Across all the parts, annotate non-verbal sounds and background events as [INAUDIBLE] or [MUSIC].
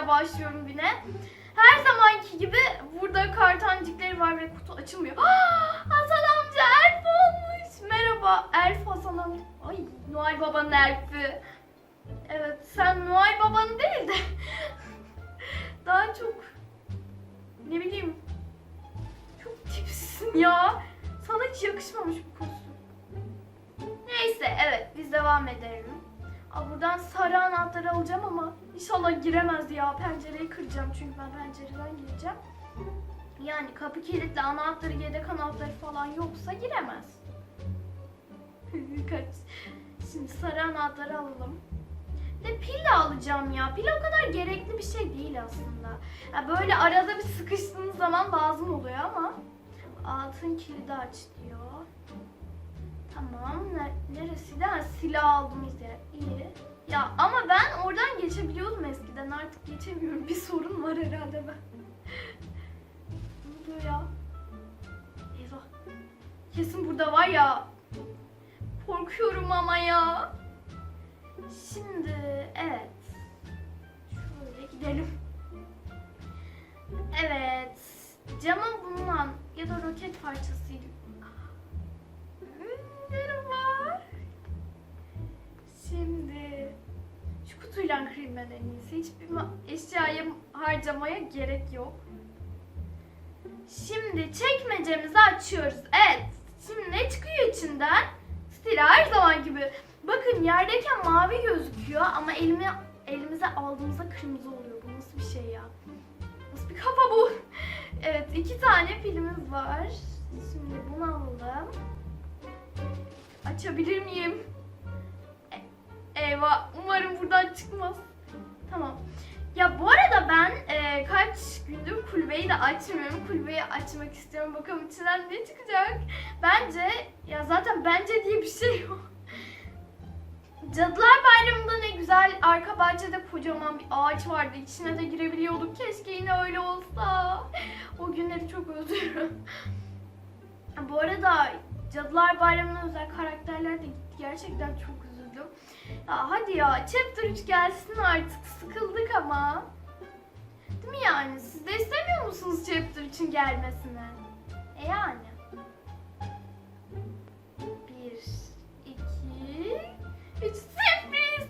girmekle başlıyorum yine. Her zamanki gibi burada kartancikleri var ve kutu açılmıyor. Ah, [GASPS] Hasan amca elf olmuş. Merhaba elf Hasan amca. Ay Noel babanın elfi. Evet sen Noel babanın değil de [LAUGHS] daha çok ne bileyim çok tipsin ya. Sana hiç yakışmamış bu kostüm. Neyse evet biz devam edelim. Aa, buradan sarı anahtarı alacağım ama inşallah giremez ya. Pencereyi kıracağım çünkü ben pencereden gireceğim. Yani kapı kilitli anahtarı, yedek anahtarı falan yoksa giremez. [LAUGHS] Kaç. Şimdi sarı anahtarı alalım. De pil de alacağım ya. Pil o kadar gerekli bir şey değil aslında. Ya böyle arada bir sıkıştığınız zaman lazım oluyor ama altın kilidi aç diyor. Tamam. Ne, neresiydi? Ha, silah aldığımız yer. İyi. Ya ama ben oradan geçebiliyordum eskiden. Artık geçemiyorum. [LAUGHS] Bir sorun var herhalde ben. ne oluyor ya? Eyvah. Kesin burada var ya. Korkuyorum ama ya. Şimdi evet. Şöyle gidelim. Evet. Cama bulunan ya da roket parçasıyla. Ben en iyisi. Hiçbir eşyaya harcamaya gerek yok. Şimdi çekmecemizi açıyoruz. Evet. Şimdi ne çıkıyor içinden? Stil her zaman gibi. Bakın yerdeyken mavi gözüküyor ama elime elimize aldığımızda kırmızı oluyor. Bu nasıl bir şey ya? Nasıl bir kafa bu? [LAUGHS] Evet iki tane pilimiz var. Şimdi bunu alalım. Açabilir miyim? E- eyvah umarım buradan çıkmaz. Tamam. Ya bu arada ben e, kaç gündür kulübeyi de açmıyorum. Kulübeyi açmak istiyorum. Bakalım içinden ne çıkacak. Bence ya zaten bence diye bir şey yok. Cadılar Bayramı'nda ne güzel arka bahçede kocaman bir ağaç vardı. İçine de girebiliyorduk. Keşke yine öyle olsa. O günleri çok özlüyorum. Bu arada Cadılar Bayramı'na özel karakterler de gitti. Gerçekten çok üzüldüm. Ya hadi ya Chapter 3 gelsin artık. Sıkıldık ama. Değil mi yani? Siz de istemiyor musunuz Chapter 3'ün gelmesini? E yani. Bir, iki, üç. Sürpriz!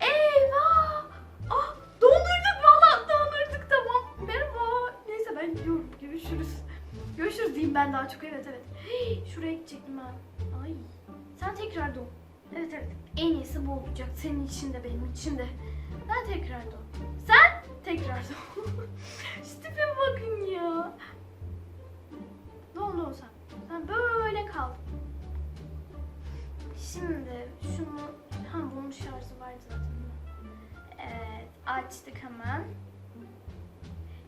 Eyvah! Ah dondurduk valla dondurduk tamam. Merhaba. Neyse ben gidiyorum. Görüşürüz. Görüşürüz diyeyim ben daha çok. Evet evet. Hey, Şuraya gidecektim ben. Ay. Sen tekrar doğ. Evet evet. En iyisi bu olacak. Senin için de benim için de. Ben tekrar doğ. Sen tekrar doğ. [LAUGHS] Şu tipe bakın ya. Doğ doğ sen. Sen böyle kal. Şimdi şunu... Ha bunun şarjı var zaten. Evet açtık hemen.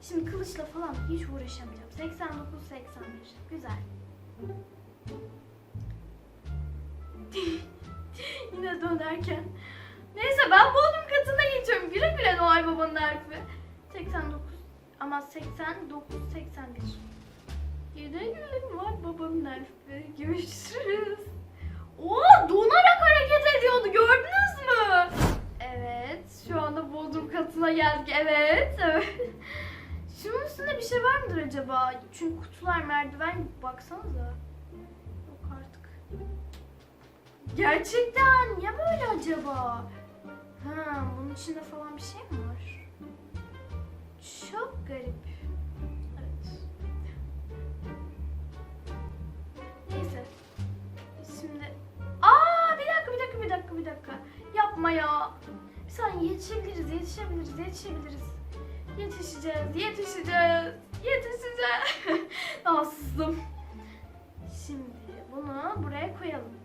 Şimdi kılıçla falan hiç uğraşamayacağım. 89 81. Güzel. [LAUGHS] [LAUGHS] Yine dönerken. Neyse ben bodrum katına geçiyorum. Güle güle Noel Baba'nın harfi. 89 ama 89 81. Güle güle Noel Baba'nın harfi. Görüşürüz. Oo donarak hareket ediyordu gördünüz mü? Evet şu anda bodrum katına geldik. Evet evet. Şunun üstünde bir şey var mıdır acaba? Çünkü kutular merdiven baksanıza. Gerçekten ya böyle acaba? Ha, bunun içinde falan bir şey mi var? Çok garip. Evet. Neyse. Şimdi Aa bir dakika bir dakika bir dakika bir dakika. Yapma ya. Bir saniye yetişebiliriz yetişebiliriz yetişebiliriz. Yetişeceğiz yetişeceğiz yetişeceğiz. [LAUGHS] Rahatsızım. Şimdi bunu buraya koyalım.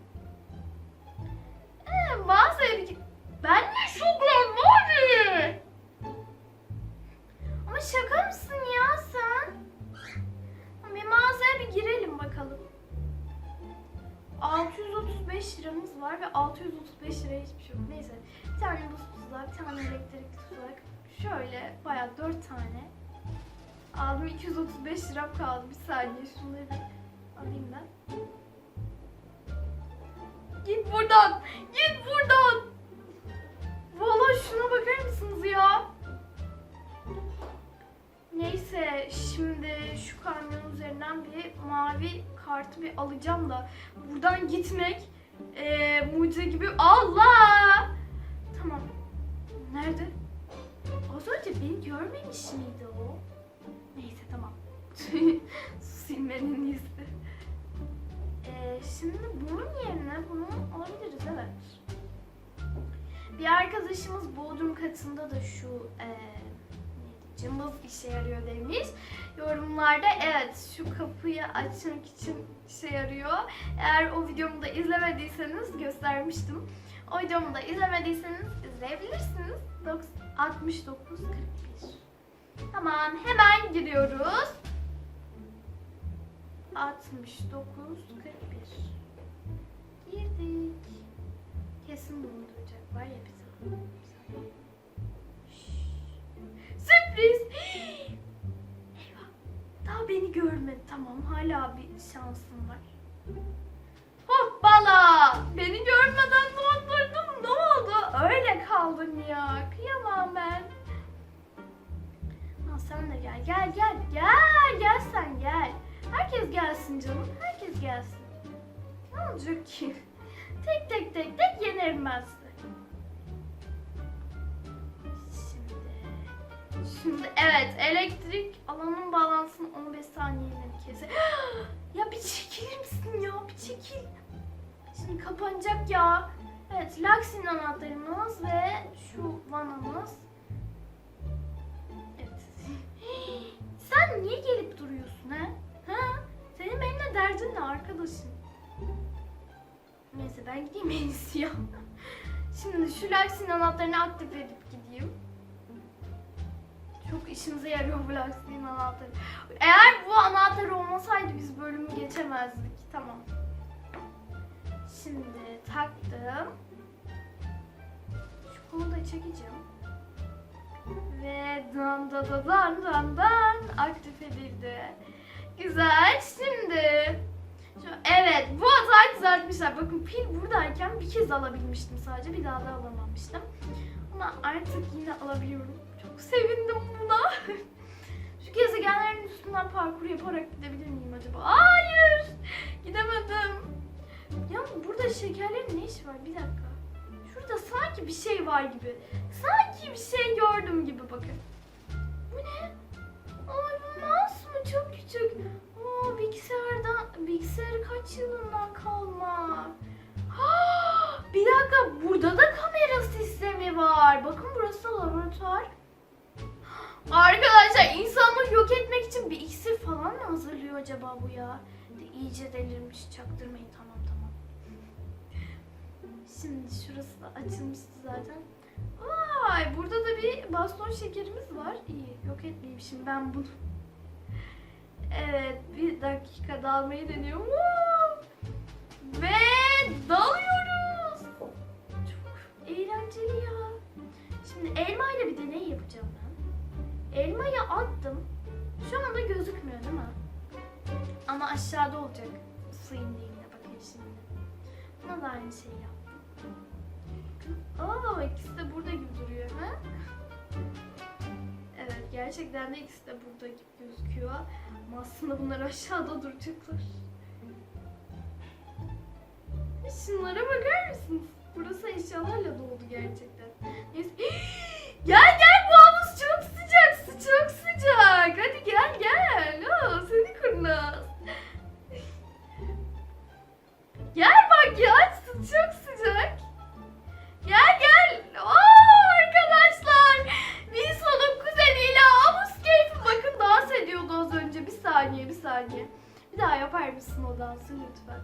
Aldım 235 liram kaldı. Bir saniye şunları bir alayım ben. Git buradan! Git buradan! Valla şuna bakar mısınız ya? Neyse şimdi şu kamyon üzerinden bir mavi kartı bir alacağım da buradan gitmek eee mucize gibi Allah! Tamam. Nerede? Az önce beni görmemiş miydi o? [LAUGHS] Silmenin iyisi. Ee, şimdi bunun yerine bunu alabiliriz evet. Bir arkadaşımız Bodrum katında da şu e, cımbız işe yarıyor demiş. Yorumlarda evet şu kapıyı açmak için işe yarıyor. Eğer o videomu da izlemediyseniz göstermiştim. O videomu da izlemediyseniz izleyebilirsiniz. 69 41. Tamam hemen giriyoruz. 69 41. Girdik. Kesin bunu duyacak var ya. Şşş. Sürpriz. Eyvah. Daha beni görmedi. Tamam hala bir şansım var. Hoppala. Beni görmeden dondurdum. Ne oldu? Öyle kaldım ya. Kıyamam ben. Ha, sen de gel. Gel gel. Gel. Gel sen gel. Herkes gelsin canım. Herkes gelsin. Ne olacak ki? Tek tek tek tek yenerim ben sizi. Şimdi, şimdi evet elektrik alanın bağlantısını 15 saniyede kese. [GASPS] ya bir çekilir misin ya bir çekil. Şimdi kapanacak ya. Evet Laksin anahtarımız ve şu vanamız. Evet. [GASPS] Sen niye gelip derdin ne arkadaşım? Neyse ben gideyim en iyisi ya. Şimdi şu Laksin anahtarını aktif edip gideyim. Çok işimize yarıyor bu Laksin anahtarı. Eğer bu anahtar olmasaydı biz bölümü geçemezdik. Tamam. Şimdi taktım. Şu kolu da çekeceğim. Ve dan da da dan dan dan aktif edildi. Güzel. Şimdi evet bu hatayı düzeltmişler. Bakın pil buradayken bir kez alabilmiştim sadece. Bir daha da alamamıştım. Ama artık yine alabiliyorum. Çok sevindim buna. [LAUGHS] Şu gezegenlerin üstünden parkur yaparak gidebilir miyim acaba? Hayır! Gidemedim. Ya burada şekerlerin ne işi var? Bir dakika. Şurada sanki bir şey var gibi. Sanki bir şey gördüm gibi bakın. Burası laboratuvar. Arkadaşlar insanlığı yok etmek için bir iksir falan mı hazırlıyor acaba bu ya? De iyice delirmiş çaktırmayın tamam tamam. Şimdi şurası da açılmıştı zaten. Vay burada da bir baston şekerimiz var. İyi yok etmeyeyim şimdi ben bunu. Evet bir dakika dalmayı deniyorum. Ve dalıyoruz. Çok eğlenceli ya. Şimdi elma ile bir deney yapacağım ben. Elmayı attım. Şu anda gözükmüyor değil mi? Ama aşağıda olacak. Su indiğinde bakın şimdi. Buna da aynı şeyi yaptım. Aa ikisi de burada gibi duruyor ha? Evet gerçekten de ikisi de burada gibi gözüküyor. Ama aslında bunlar aşağıda duracaklar. Şunlara bakar mısınız? Burası eşyalarla doldu gerçekten. [GASPS] Gel gel bu havuz çok sıcak. Su çok sıcak. Hadi gel gel. Aa, seni kurnaz. [LAUGHS] Gel bak ya su çok sıcak. Gel gel. Oo arkadaşlar. Wilson'un kuzeniyle havuz keyfi bakın dans ediyordu az önce. Bir saniye bir saniye. Bir daha yapar mısın o dansı lütfen?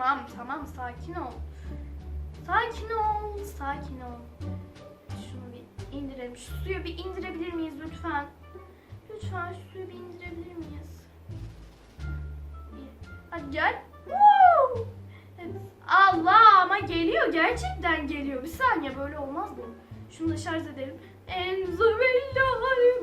Tamam, tamam. Sakin ol. Sakin ol, sakin ol. Şunu bir indirelim. Şu suyu bir indirebilir miyiz lütfen? Lütfen şu suyu bir indirebilir miyiz? İyi. Hadi gel. Woo! Allah ama geliyor. Gerçekten geliyor. Bir saniye böyle olmaz mı? Şunu da şarj edelim. Enzübillahirrahmanirrahim.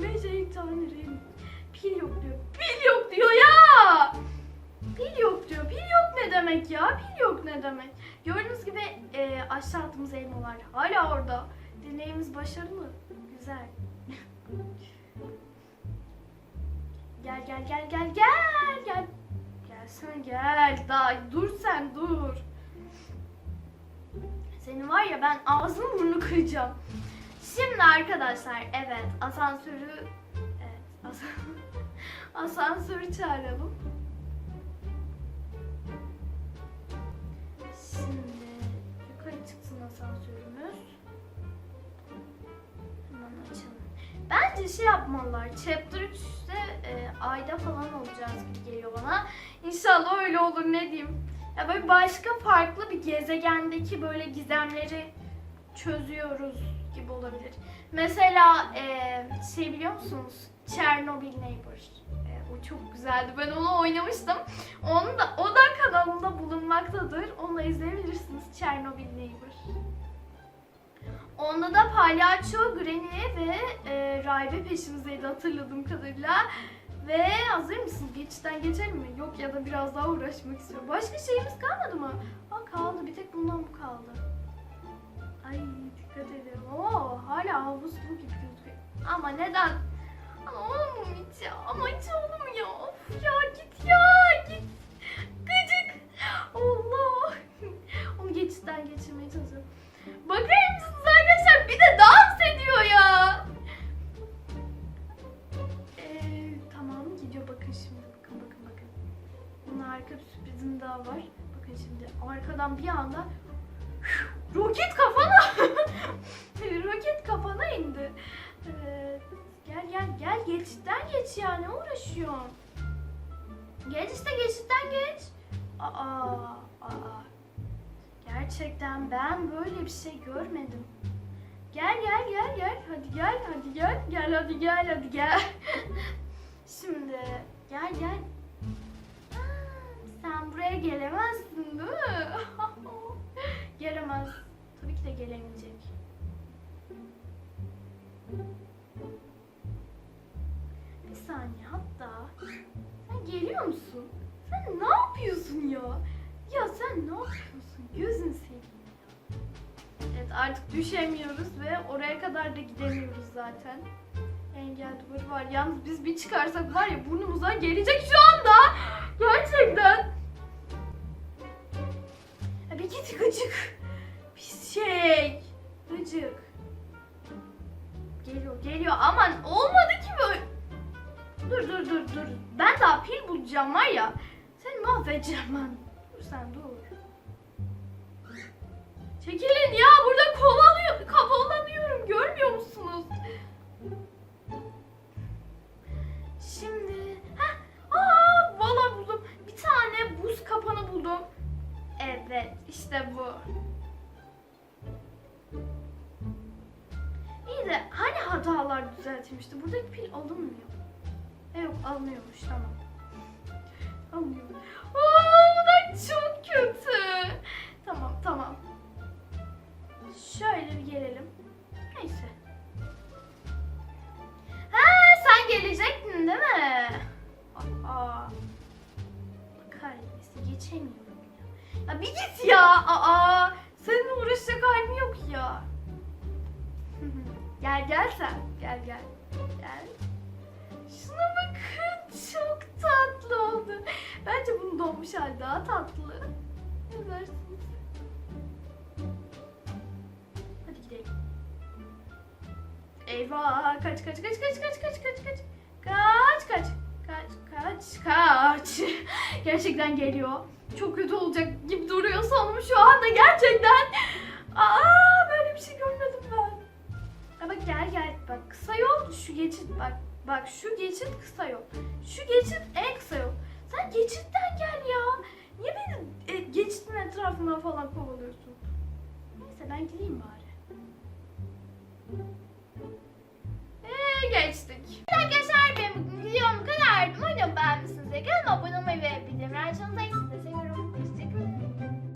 Aşağı attığımız elmalar hala orada. Deneyimiz başarılı. Güzel. [LAUGHS] gel gel gel gel gel gel. Gelsene gel. Daha dur sen dur. Senin var ya ben ağzını burnunu kıracağım. Şimdi arkadaşlar evet asansörü evet asa- [LAUGHS] asansörü çağıralım. Şimdi çıksın asansörümüz. Hemen açalım. Bence şey yapmalılar. Chapter 3'te e, ayda falan olacağız gibi geliyor bana. İnşallah öyle olur ne diyeyim. Ya böyle başka farklı bir gezegendeki böyle gizemleri çözüyoruz gibi olabilir. Mesela e, şey biliyor musunuz? Chernobyl Neighbor. O çok güzeldi. Ben onu oynamıştım. Onu da o da kanalımda bulunmaktadır. Onu da izleyebilirsiniz. Chernobyl Neighbor. Onda da palyaço, Granny ve e, Rahibe peşimizdeydi hatırladığım kadarıyla. Ve hazır mısın? Geçitten geçelim mi? Yok ya da biraz daha uğraşmak istiyorum. Başka şeyimiz kalmadı mı? Aa kaldı. Bir tek bundan bu kaldı. Ay dikkat edin. Oo hala havuz gibi gözüküyor. Ama neden? Ya? Ama hiç olur mu ya? Of ya git ya git. Gıcık. Allah. [LAUGHS] Onu geçitten geçirmeye çalışıyorum. Bakar mısınız arkadaşlar? Bir de dans ediyor ya. Ee, tamam gidiyor bakın şimdi. Bakın bakın bakın. Bunun bir sürprizim daha var. Bakın şimdi arkadan bir anda [GASPS] roket kafana [LAUGHS] roket geçitten geç ya ne uğraşıyorsun? Geç işte geçitten geç. Aa, aa. Gerçekten ben böyle bir şey görmedim. Gel gel gel gel. Hadi gel hadi gel. Gel hadi gel hadi gel. [LAUGHS] Şimdi gel gel. Sen buraya gelemezsin değil mi? [LAUGHS] Gelemez. Tabii ki de gelemeyecek. Düşemiyoruz ve oraya kadar da gidemiyoruz zaten. Engel duvarı var. Yalnız biz bir çıkarsak var ya burnumuza gelecek şu anda. Gerçekten. Ya bir git gıcık. Pis şey. Gıcık. Geliyor geliyor aman olmadı ki böyle. Dur dur dur dur. Ben daha pil bulacağım var ya. Seni mahvedeceğim ben. Dur sen dur. Çekilin ya burada kovalıyor, kovalanıyorum görmüyor musunuz? Şimdi heh, aa valla buldum. Bir tane buz kapanı buldum. Evet işte bu. İyi de hani hatalar düzeltilmişti? Buradaki pil alınmıyor. E yok alınıyormuş tamam. Alınıyor. Aa, da çok bir git ya. Aa. Seninle uğraşacak halim yok ya. gel gel sen. Gel gel. Gel. Şuna bakın çok tatlı oldu. Bence bunun donmuş hali daha tatlı. Ne dersiniz? Hadi gidelim. Eyvah kaç kaç kaç kaç kaç kaç kaç kaç kaç kaç kaç kaç kaç [LAUGHS] gerçekten geliyor çok kötü olacak gibi duruyor sonum şu anda gerçekten aa böyle bir şey görmedim ben ya bak gel gel bak kısa yol Bak şu geçit kısa yol. Şu geçit en kısa yol. Sen geçitten gel ya. Niye beni e, geçitin etrafından falan kovalıyorsun? Neyse ben gideyim bari. 干嘛不 maupun sama